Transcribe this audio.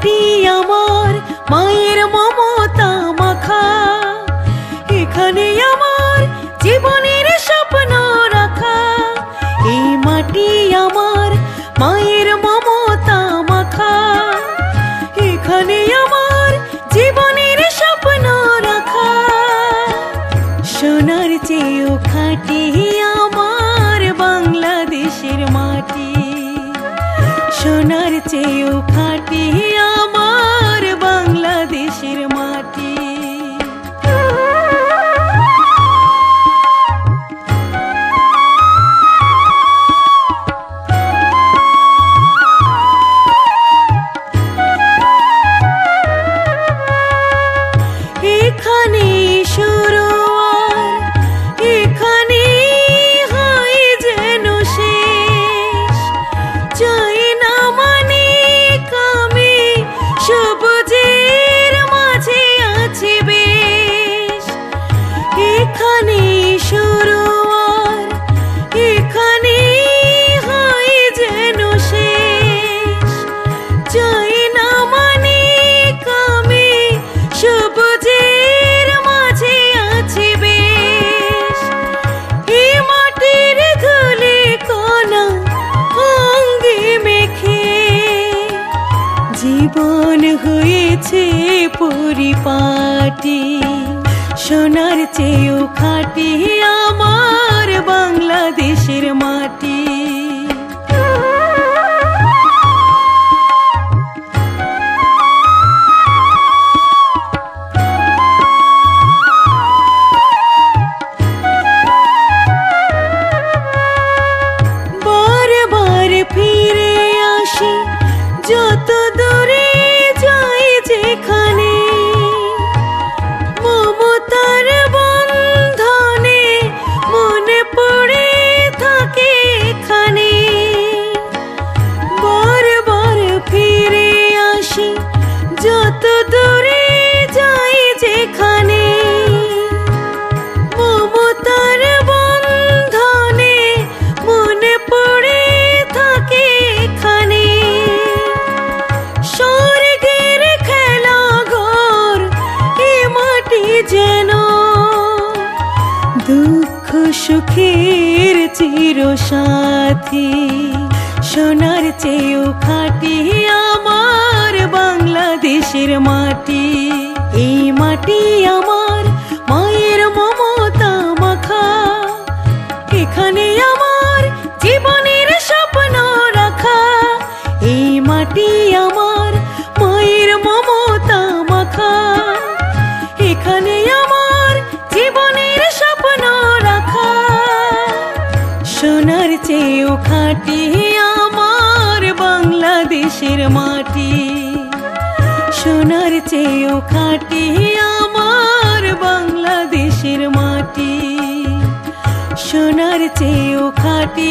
মাটি আমার মায়ের মমতা মাখা। এখানে আমার জীবনের স্বপ্ন রাখা। এই মাটি আমার মায়ের মমতা মাখা। এখানে আমার জীবনের স্বপ্ন রাখা। সোনার চেয়েও খাটি আমার বাংলাদেশের মাটি। সোনার চেয়েও খাটি জীবন হয়েছে পরিপাটি। সোনার চেয়েও খাটি আমার বাংলাদেশের মাটি। যত দূরে যাই যেখানে বন্ধনে মনে পড়ে থাকে ঘর যেন, দুঃখ সুখের চির সাথী সোনার চেয়েও খাটি আমার জীবনের স্বপ্ন রাখা। সোনার চেয়েও খাটি আমার বাংলাদেশের মাটি। সোনার চেয়েও খাটি আমার বাংলাদেশের মাটি। সোনার চেয়েও খাটি